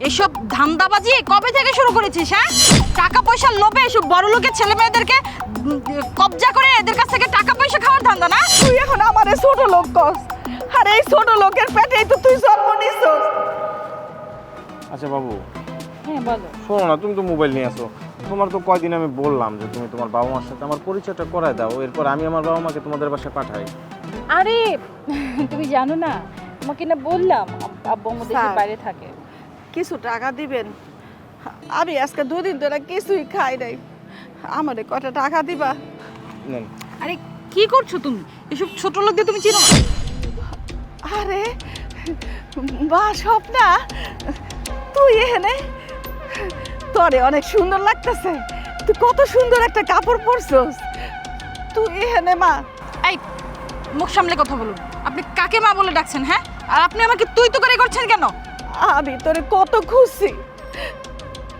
এসব ধান্দাবাজি কবে থেকে শুরু করেছিস হ্যাঁ? টাকা পয়সার লোভে এসব বড় লোকের ছেলে মেয়েদেরকে কবজা করে এদের কাছ থেকে টাকা পয়সা খাওয়ার ধান্দা না? তুই এখন আমারে ছোট লোক কস। আর এই ছোট লোকের পেটেই তো তুই জন্ম নিছস। আচ্ছা বাবু। হ্যাঁ বলো। শোনো না তুমি তো মোবাইল নিয়ে আসো। তোমার তো কয়দিন আমি বললাম যে তুমি তোমার বাবা মার সাথে আমার পরিচয়টা করায় দাও এরপর আমি আমার বাবা মাকে তোমাদের বাসায় পাঠাই। আরে তুমি জানো না তোমাকে না বললাম আব- আব্বু আমাদের বাইরে থাকে। কিছু টাকা দিবেন? আমি আজকে দুদিন ধরে কিছুই খাই নাই। আমারে কটা টাকা দিবা? আরে কি করছ তুমি? এসব ছোট লোক দিয়ে তুমি চিনো আরে বা স্বপ্না তুই এখানে? তোরে অনেক সুন্দর লাগতেছে। তুই কত সুন্দর একটা কাপড় পরছস। তুই এখানে মা। এই মুখ সামলে কথা বলুন। আপনি কাকে মা বলে ডাকছেন হ্যাঁ? আর আপনি আমাকে তুই তো করে করছেন কেন? আমি তোরে কত খুঁজছি?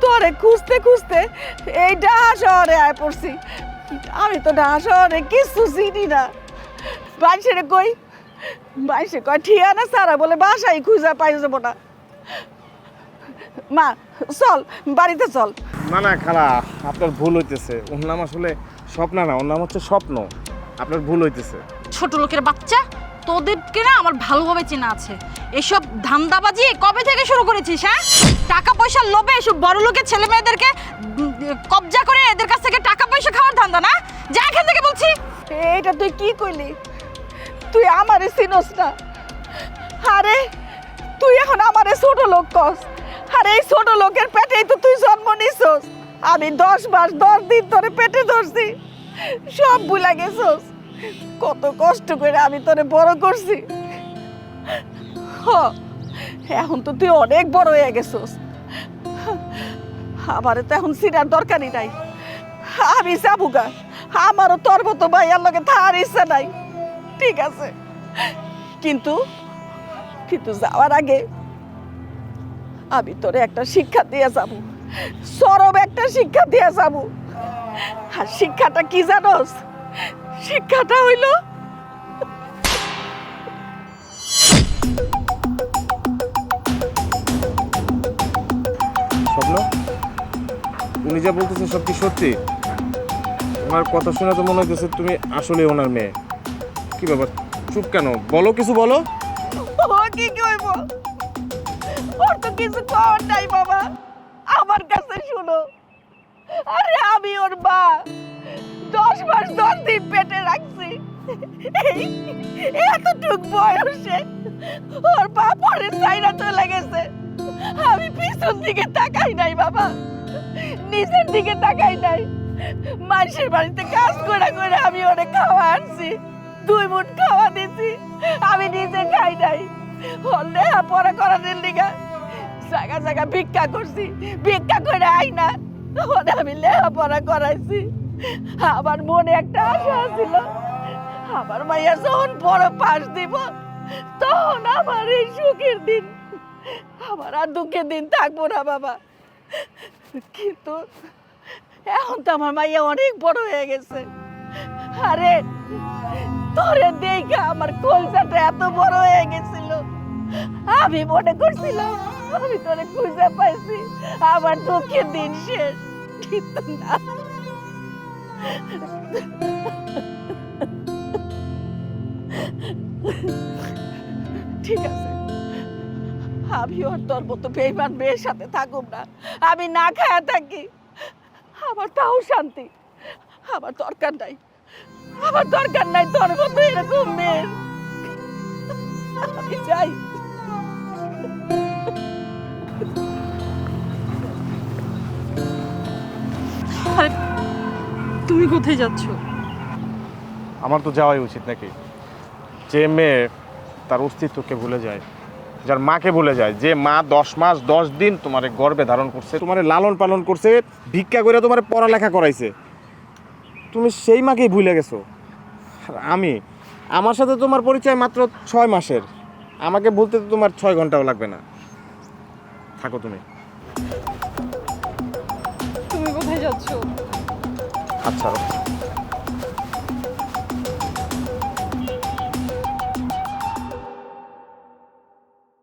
তোরে খুঁজতে খুঁজতে এই ডাহা শহরে আয় পড়ছি। আমি তো ডাহা শহরে কিছু চিনি না। বাইশেরে কই? বাইশে কয় ঠিয়ানা সারা বলে বাসায় খুঁজা পাই যাব না। মা চল বাড়িতে চল। না না খালা আপনার ভুল হইতেছে। ওর নাম আসলে স্বপ্ন না ওর নাম হচ্ছে স্বপ্ন। আপনার ভুল হইতেছে। ছোট লোকের বাচ্চা? তোদেরকে না আমার ভালোভাবে চেনা আছে। এসব ধান্দাবাজি কবে থেকে শুরু করেছিস হ্যাঁ? টাকা পয়সার লোভে এসব বড় লোকের ছেলে মেয়েদেরকে কবজা করে এদের কাছ থেকে টাকা পয়সা খাওয়ার ধান্দা, না? যা এখান থেকে বলছি। এটা তুই কি কইলি তুই আমারে চিনস না। আরে, তুই এখন আমারে ছোট লোক কস। আরে, এই ছোট লোকের পেটেই তো তুই জন্ম নিছস। আমি দশ মাস, দশ দিন ধরে পেটে ধরছি। সব ভুলা গেছস। কত কষ্ট করে আমি তোরে বড় করছি। হ এখন তো তুই অনেক বড় হয়ে গেছিস। আমারে তো এখন সিনার দরকারই নাই। আমি যাবুগা, আমারও তোর মতো ভাইয়ার লগে থার ইচ্ছা নাই। ঠিক আছে, কিন্তু কিন্তু যাওয়ার আগে আমি তোরে একটা শিক্ষা দিয়ে যাব। সরব একটা শিক্ষা দিয়ে যাব। আর শিক্ষাটা কি জানোস? শিক্ষাটা হইল? স্বপ্ন? উনি যা বলতেছে সব কি সত্যি। ওনার কথা শুনে তো মনে হইতেছে তুমি আসলে ওনার মেয়ে। কি ব্যাপার? চুপ কেন? বলো কিছু বলো। কি কইব? ওর তো কিছু কর নাই বাবা। আমার কাছে শুনো। আরে আমি ওর মা। দশ মাস দশ দিন পেটে রাখছি। এতটুক বয়সে ওর বাপ পরে চাইনা চলে গেছে। আমি পিছন দিকে তাকাই নাই, বাবা। নিচের দিকে তাকাই নাই। মানুষের বাড়িতে কাজ করে করে আমি ওরে খাওয়া আনছি। দুই মুঠ খাওয়া দিছি, আমি নিজে খাই নাই। লেহা পড়া করানোর লিগা জায়গা জায়গা ভিক্ষা করছি। ভিক্ষা করে আই না, ওরে আমি লেহা পড়া করাইছি। আমার মনে একটা আশা ছিল আমার মাইয়া যখন বড় পাশ দিব, তখন আমার এই সুখের দিন, আমার আর দুঃখের দিন থাকব না, বাবা। কিন্তু এখন তো আমার মাইয়া অনেক বড় হয়ে গেছে। আরে, তোরে দেখে আমার কলসাটা এত বড় হয়ে গেছিল। আমি মনে করছিলাম, আমি তোরে খুঁজে পাইছি, আমার দুঃখের দিন শেষ। কিন্তু না। ঠিক আছে। আমি ওর তোর মতো বেইমান মেয়ের সাথে থাকুম না। আমি না খায়া থাকি। আমার তাও শান্তি। আমার দরকার নাই। আমার দরকার নাই তোর মতো এরকম মেয়ের। আমি যাই। তুমি কোথায় যাচ্ছ? আমার তো যাওয়াই উচিত নাকি? যে মেয়ে তার অস্তিত্বকে ভুলে যায় যার মাকে ভুলে যায় যে মা দশ মাস দশ দিন তোমার গর্বে ধারণ করছে তোমার লালন পালন করছে ভিক্ষা করে তোমার পড়ালেখা করাইছে। তুমি সেই মাকেই ভুলে গেছো। আর আমি আমার সাথে তোমার পরিচয় মাত্র ছয় মাসের। আমাকে বলতে তো তোমার ছয় ঘন্টাও লাগবে না। থাকো তুমি। তুমি কোথায় যাচ্ছ? আচ্ছা